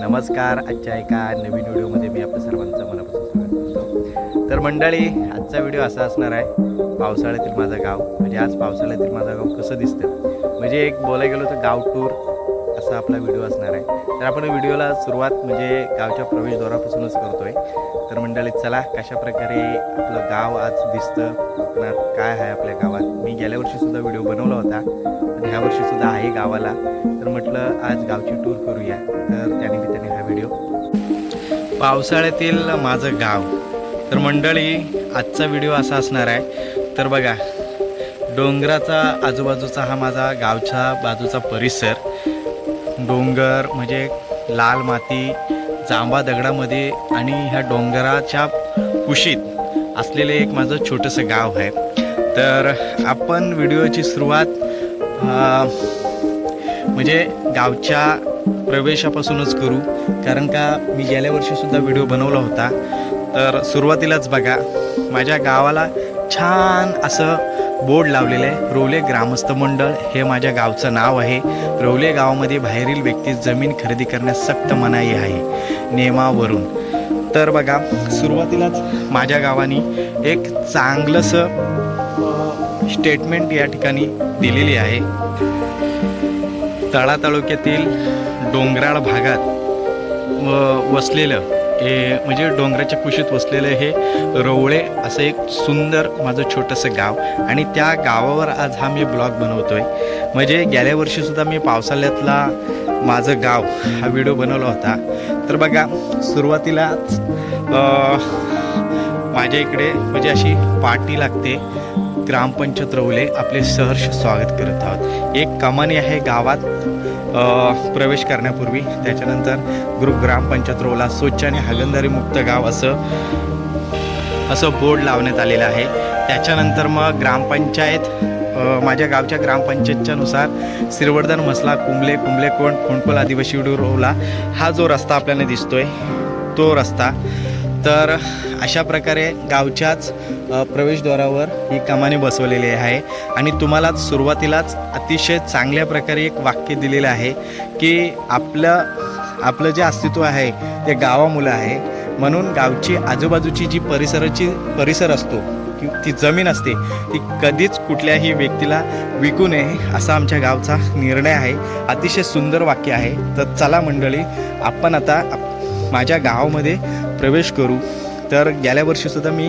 नमस्कार आजच्या एका नवीन व्हिडिओमध्ये मी आपल्या सर्वांचं मनापासून स्वागत करतो. तर मंडळी आजचा व्हिडिओ असा असणार आहे पावसाळ्यातील माझं गाव. म्हणजे आज पावसाळ्यातील माझं गाव कसं दिसतं? म्हणजे एक बोलायला गेलो तर गाव टूर असा आपला व्हिडिओ असणार आहे. तर आपण व्हिडिओला सुरुवात म्हणजे गावच्या प्रवेशद्वारापासूनच करतो आहे तर मंडळी चला कशा प्रकारे आपलं गाव आज दिसतं कोकणात काय आहे आपल्या गावात? मी गेल्या वर्षीसुद्धा व्हिडिओ बनवला होता आणि ह्या वर्षीसुद्धा आहे गावाला. तर म्हटलं आज गावची टूर करूया. तर त्यानिमित्ताने हा व्हिडिओ. पावसाळ्यातील माझं गाव. तर मंडळी आजचा व्हिडिओ असा असणार आहे. तर बघा डोंगराचा आजूबाजूचा हा माझा गावच्या बाजूचा परिसर. डोंगर म्हणजे लाल माती जांभा दगडामध्ये आणि ह्या डोंगराच्या कुशीत असलेले एक माझं छोटंसं गाव आहे. तर आपण व्हिडिओची सुरुवात म्हणजे गावच्या प्रवेशापासूनच करू. कारण का मी गेल्या वर्षीसुद्धा व्हिडिओ बनवला होता. तर सुरुवातीलाच बघा माझ्या गावाला छान असं बोर्ड लावलेला आहे. रवले ग्रामस्थ मंडळ हे माझ्या गावचं नाव आहे. रवले गावामध्ये बाहेरील व्यक्ती जमीन खरेदी करण्यास सक्त मनाई आहे. नियमावरून तर बघा सुरुवातीलाच माझ्या गावाने एक चांगलंसं स्टेटमेंट या ठिकाणी दिलेली आहे. तळा तालुक्यातील डोंगराळ भागात व वसलेलं हे म्हणजे डोंगराच्या कुशीत वसलेलं हे रवळे असं एक सुंदर माझं छोटंसं गाव. आणि त्या गावावर आज हा मी ब्लॉग आहे म्हणजे गेल्या वर्षीसुद्धा मी पावसाळ्यातला माझं गाव हा व्हिडिओ बनवला होता. तर बघा सुरुवातीलाच माझ्या इकडे म्हणजे अशी पार्टी लागते. ग्रामपंचायत रवले आपले सहर्ष स्वागत करत आहोत. एक कमानी आहे गावात. प्रवेश करण्यापूर्वी त्याच्यानंतर ग्रुप ग्रामपंचायत रोला स्वच्छ आणि हागंदारी मुक्त गाव असं असं बोर्ड लावण्यात आलेलं आहे. त्याच्यानंतर मग ग्रामपंचायत माझ्या गावच्या ग्रामपंचायतच्या नुसार श्रीवर्धन मसला कुंबले कुंबले कोण खोणकोल आदिवासी रोवला हा जो रस्ता आपल्याला दिसतोय तो रस्ता. तर अशा प्रकारे गावच्याच प्रवेशद्वारावर ही कमाने बसवलेली आहे. आणि तुम्हाला सुरुवातीलाच अतिशय चांगल्या प्रकारे एक वाक्य दिलेलं आहे की आपलं आपलं जे अस्तित्व आहे ते गावामुलं आहे. म्हणून गावची आजूबाजूची जी परिसराची परिसर असतो की ती जमीन असते ती कधीच कुठल्याही व्यक्तीला विकू नये असा आमच्या गावचा निर्णय आहे. अतिशय सुंदर वाक्य आहे. तर चला मंडळी आपण आता माझ्या गावामध्ये प्रवेश करू. तर गेल्या वर्षीसुद्धा मी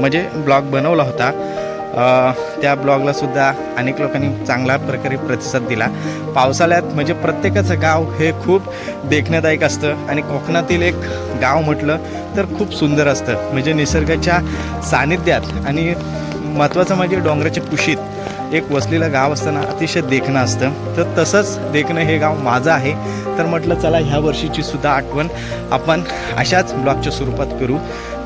म्हणजे ब्लॉग बनवला होता. त्या ब्लॉगलासुद्धा अनेक लोकांनी चांगल्या प्रकारे प्रतिसाद दिला. पावसाळ्यात म्हणजे प्रत्येकाचं गाव हे खूप देखण्यादायक असतं आणि कोकणातील एक गाव म्हटलं तर खूप सुंदर असतं. म्हणजे निसर्गाच्या सानिध्यात आणि महत्त्वाचं म्हणजे डोंगराच्या कुशीत एक वसलेलं गाव असताना अतिशय देखणं असतं. तर तसंच देखणं हे गाव माझं आहे. तर म्हटलं चला ह्या वर्षीची सुद्धा आठवण आपण अशाच ब्लॉगच्या स्वरूपात करू.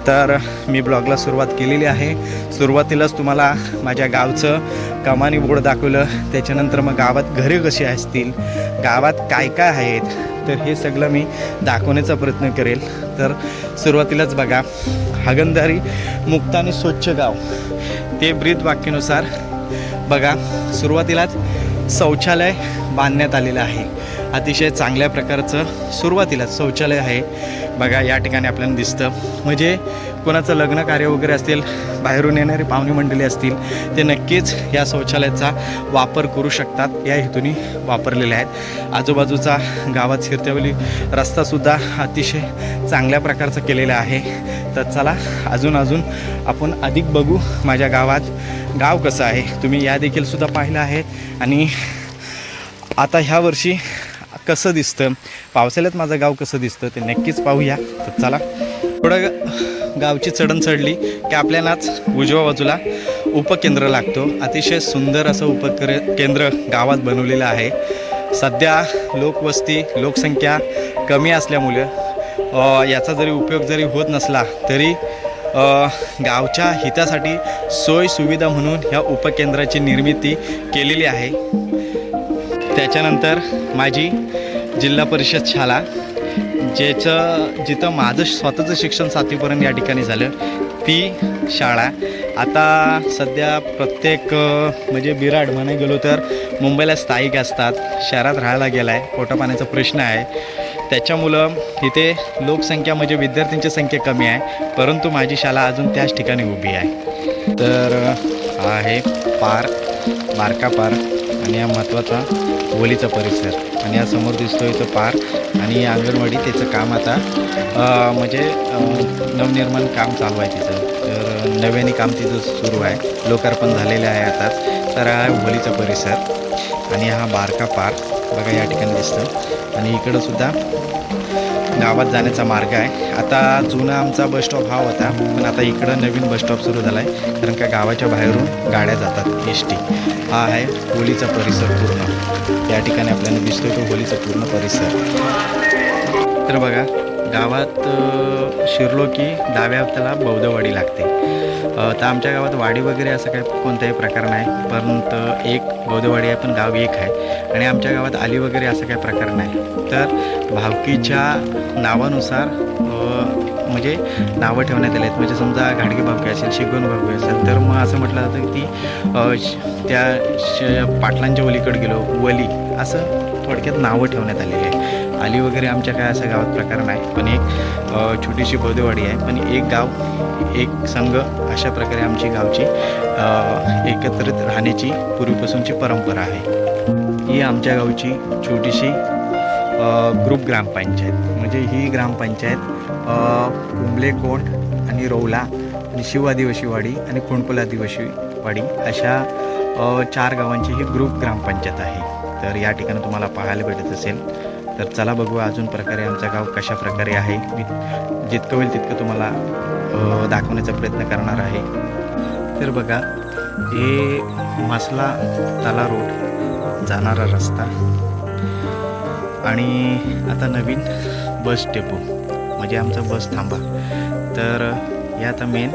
तर मी ब्लॉगला सुरुवात केलेली आहे. सुरुवातीलाच तुम्हाला माझ्या गावचं कमानी बोर्ड दाखवलं. त्याच्यानंतर मग गावात घरे कशी असतील गावात काय काय आहेत तर हे सगळं मी दाखवण्याचा प्रयत्न करेल. तर सुरुवातीलाच बघा हागंदारी मुक्त आणि स्वच्छ गाव. ते ब्रीद वाक्यानुसार बघा सुरुवातीलाच शौचालय बांधण्यात आलेलं आहे. अतिशय चांगल्या प्रकारचं सुरुवातीलाच शौचालय आहे. बघा या ठिकाणी आपल्याला दिसतं. म्हणजे कोणाचं लग्न कार्य वगैरे असतील बाहेरून येणारे पाहुणे मंडळी असतील ते नक्कीच या शौचालयाचा वापर करू शकतात. या हेतूने वापरलेले आहेत. आजूबाजूचा गावात शिरत्यावली रस्तासुद्धा अतिशय चांगल्या प्रकारचा केलेला आहे. तर चला अजून अजून आपण अधिक बघू माझ्या गावात गाव कसं आहे. तुम्ही या देखील सुद्धा पाहिलं आहे. आणि आता ह्या वर्षी कसं दिसतं? पावसाळ्यात माझं गाव कसं दिसतं ते नक्कीच पाहूया. तर चला थोडं गावची चढण चढली की आपल्यालाच उजव्या बाजूला उपकेंद्र लागतो. अतिशय सुंदर असं उपक्र केंद्र गावात बनवलेलं आहे. सध्या लोकवस्ती लोकसंख्या कमी असल्यामुळे याचा जरी उपयोग जरी होत नसला तरी गावच्या हितासाठी सोय सुविधा म्हणून ह्या उपकेंद्राची निर्मिती केलेली आहे. त्याच्यानंतर माझी जिल्हा परिषद शाळा ज्याचं जिथं माझं स्वतःचं शिक्षण सातवीपर्यंत या ठिकाणी झालं ती शाळा. आता सध्या प्रत्येक म्हणजे बिराड म्हणे गेलो तर मुंबईला स्थायिक असतात शहरात राहायला गेला आहे पोटापाण्याचा प्रश्न आहे. त्याच्यामुळं इथे लोकसंख्या म्हणजे विद्यार्थ्यांची संख्या कमी आहे परंतु माझी शाळा अजून त्याच ठिकाणी उभी आहे. तर हा आहे पार्क बारका पार्क आणि हा महत्त्वाचा होलीचा परिसर. आणि या समोर दिसतोय तो पार्क आणि अंगणवाडी त्याचं काम आता म्हणजे नवनिर्माण काम चालू आहे तिचं तर नव्याने काम तिचं सुरू आहे. लोकार्पण झालेलं आहे आताच. तर हा आहे होलीचा परिसर. आणि हा बारका पार्क. बघा या ठिकाणी दिसतं. आणि इकडं सुद्धा गावात जाण्याचा मार्ग आहे. आता जुना आमचा बस स्टॉप हा होता पण आता इकडं नवीन बस स्टॉप सुरू झाला आहे कारण का गावाच्या बाहेरून गाड्या जातात एस टी हा आहे होलीचा परिसर पूर्ण. या ठिकाणी आपल्याला दिसतो तो होलीचा पूर्ण परिसर. तर बघा गावात शिरलो की डाव्या त्याला बौद्धवाडी लागते. तर आमच्या गावात वाडी वगैरे असं काही कोणताही प्रकार नाही परंतु एक बौद्धवाडी आहे पण गाव एक आहे. आणि आमच्या गावात आली वगैरे असं काही प्रकार नाही. तर भावकीच्या नावानुसार म्हणजे नावं ठेवण्यात आली आहेत म्हणजे समजा घाडगे भावकी असेल शिगवण भावकी असेल तर मग असं म्हटलं जातं की ती श- त्या श पाटलांच्या वलीकडे गेलो वली असं थोडक्यात नावं ठेवण्यात आलेली आहे आली वगैरे आमच्या काय असं गावात प्रकार नाही. पण एक छोटीशी बौद्धवाडी आहे. पण एक गाव एक संघ अशा प्रकारे आमची गावची एकत्रित राहण्याची पूर्वीपासूनची परंपरा आहे. ही आमच्या गावची छोटीशी ग्रुप ग्रामपंचायत. म्हणजे ही ग्रामपंचायत कुंबलेकोट कुंबले कोंड आणि रौला आणि शिव आदिवासी वाडी आणि खोंडपल आदिवासी वाडी अशा चार गावांची ही ग्रुप ग्रामपंचायत आहे. तर या ठिकाणी तुम्हाला पाहायला भेटत असेल तर चला बघू अजून प्रकारे आमचा गाव कशा प्रकारे आहे. मी जितकं होईल तितकं तुम्हाला दाखवण्याचा प्रयत्न करणार आहे. तर बघा हे मसला तला रोड जाणारा रस्ता. आणि आता नवीन बस डेपो म्हणजे आमचा बस थांबा. तर हे आता मेन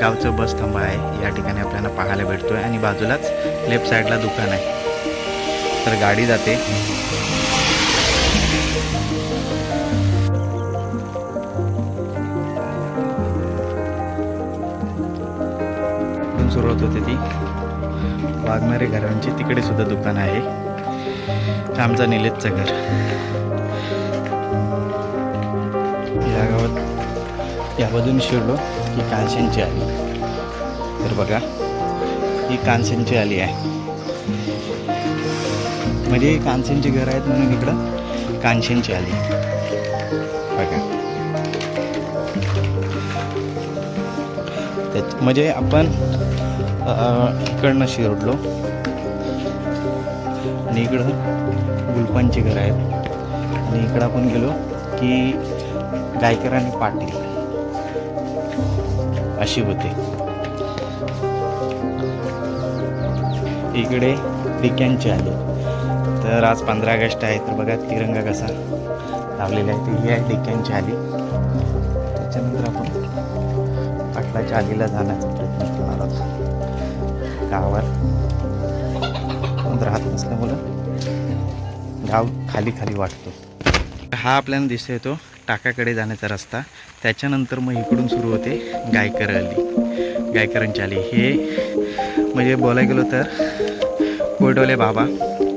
गावचं बस थांबा आहे. या ठिकाणी आपल्याला पाहायला भेटतो आहे आणि बाजूलाच लेफ्ट साईडला दुकान आहे. तर गाडी जाते. इकडून होते ती. वाघमारे घरांची तिकडे सुद्धा दुकान आहे. आमचा निलेशचं घर. या गावात या बाजून शिरलो की कांशनची आली. तर बघा ही कांशनची आली आहे. म्हणजे ही घर घरं आहेत म्हणून इकडं कांचनची आली. बघा. म्हणजे आपण इकडनं शिरडलो. आणि इकडं गुलपांची घरं आहेत. आणि इकडं आपण गेलो की गायकर आणि पाटील अशी होते. इकडे डिक्यांचे आली. तर आज पंधरा ऑगस्ट आहे तर बघा तिरंगा कसा लावलेला आहे. ती ही आहे डिक्यांची आली त्याच्यानंतर आपण पाटलाच्या आलीला जाण्याचा प्रयत्न गावात राहत नसल्यामुळं गाव खाली खाली वाटतो. हा आपल्याला दिसतोय तो टाकाकडे जाण्याचा रस्ता. त्याच्यानंतर मग इकडून सुरू होते गायकर अली गायकरांची आली. हे म्हणजे बोलायला गेलो तर कोयडोले बाबा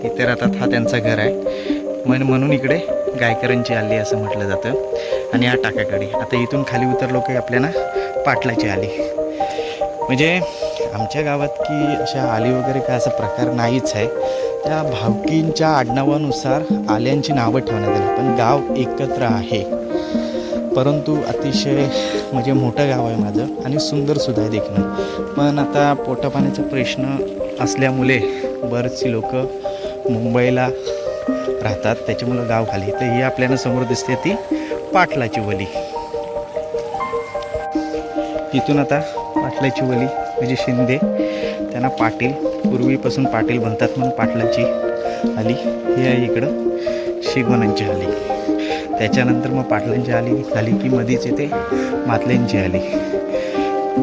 इथे राहतात. हा त्यांचं घर आहे. म्हण म्हणून इकडे गायकरांची आली असं म्हटलं जातं. आणि हा टाकाकडे आता इथून खाली उतरलो की आपल्याला पाटलाची आली. म्हणजे आमच्या गावात की अशा आली वगैरे काय असा प्रकार नाहीच आहे. त्या भावकींच्या आडनावानुसार आल्यांची नावं ठेवण्यात आली पण गाव एकत्र आहे. परंतु अतिशय म्हणजे मोठं गाव आहे माझं आणि सुंदरसुद्धा आहे देखणं पण आता पोटापाण्याचा प्रश्न असल्यामुळे बरेचशी लोक मुंबईला राहतात त्याच्यामुळं गाव खाली. तर ही आपल्याला समोर दिसते ती पाटलाची वली. तिथून आता पाटलाची वली. म्हणजे शिंदे त्यांना पाटील पूर्वीपासून पाटील बनतात म्हणून पाटलाची आली. ही आहे इकडं शिगवणांची आली. त्याच्यानंतर मग पाटलांची आली झाली की मधीच येते मातल्यांची आली.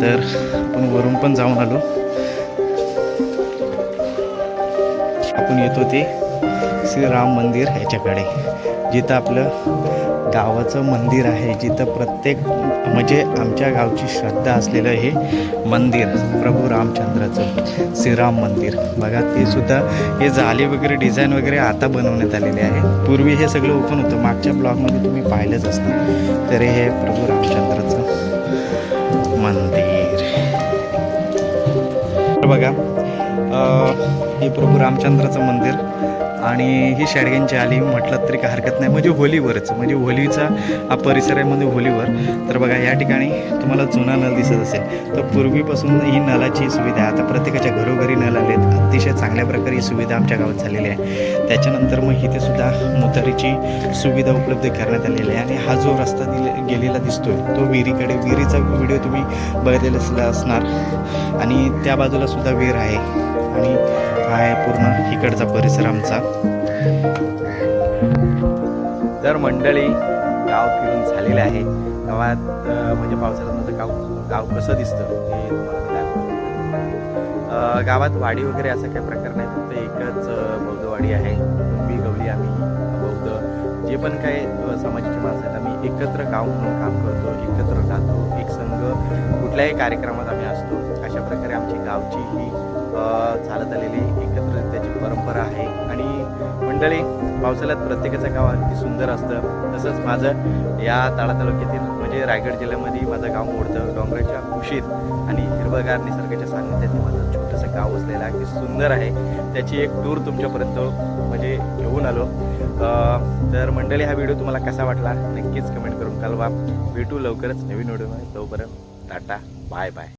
तर आपण वरून पण जाऊन आलो. आपण येतो ते श्रीराम मंदिर ह्याच्याकडे. जिथं आपलं गावाचं मंदिर आहे जिथं प्रत्येक म्हणजे आमच्या गावची श्रद्धा असलेलं हे मंदिर प्रभू रामचंद्राचं श्रीराम मंदिर. बघा ते सुद्धा हे जाली वगैरे डिझाईन वगैरे आता बनवण्यात आलेले आहे. पूर्वी हे सगळं ओपन होतं मागच्या ब्लॉगमध्ये तुम्ही पाहिलंच असतं. तर हे प्रभू रामचंद्राचं मंदिर. तर बघा हे प्रभू रामचंद्राचं मंदिर. आणि ही शेडग्यांची आली म्हटलं तरी काय हरकत नाही. म्हणजे होलीवरच म्हणजे होलीचा हा परिसर आहे म्हणजे होलीवर. तर बघा या ठिकाणी तुम्हाला जुना नल दिसत असेल. तर पूर्वीपासून ही नलाची सुविधा आहे आता प्रत्येकाच्या घरोघरी नल आलेत. अतिशय चांगल्या प्रकारे ही सुविधा आमच्या गावात झालेली आहे. त्याच्यानंतर मग इथे सुद्धा मोटारीची सुविधा उपलब्ध करण्यात आलेली आहे. आणि हा जो रस्ता दिले गेलेला दिसतोय तो विहिरीकडे विहिरीचा व्हिडिओ तुम्ही बघितलेला असला- असणार. आणि त्या बाजूला सुद्धा विहीर आहे. आणि हा आहे पूर्ण इकडचा परिसर आमचा. तर मंडळी गाव फिरून झालेले आहे. गावात म्हणजे पावसाळ्यात माझं गाव गाव कसं दिसतं हे तुम्हाला दाखवतो. गावात वाडी वगैरे असा काही प्रकार नाही. फक्त एकच अ, बौद्धवाडी आहे. मी गवली आम्ही बौद्ध. जे पण काही समाजाची माणसं आहेत आम्ही एकत्र गाव म्हणून काम करतो एकत्र राहतो. एक संघ कुठल्याही कार्यक्रमात आम्ही असतो. अशा प्रकारे आमची गावची ही चालत आलेली एकत्र त्याची परंपरा आहे. आणि मंडळी पावसाळ्यात प्रत्येकाचं गाव अगदी सुंदर असतं. तसंच माझं या ताळा तालुक्यातील म्हणजे रायगड जिल्ह्यामध्ये माझं गाव मोडतं डोंगराच्या कुशीत आणि हिरवगार निसर्गाच्या सान्निध्यात माझं छोटंसं गाव असलेलं अगदी सुंदर आहे. त्याची एक टूर तुमच्यापर्यंत म्हणजे घेऊन आलो. तर मंडळी हा व्हिडिओ तुम्हाला कसा वाटला? नक्कीच कमेंट करून कळवा. भेटू लवकरच नवीन व्हिडिओ तोपर्यंत टाटा बाय बाय.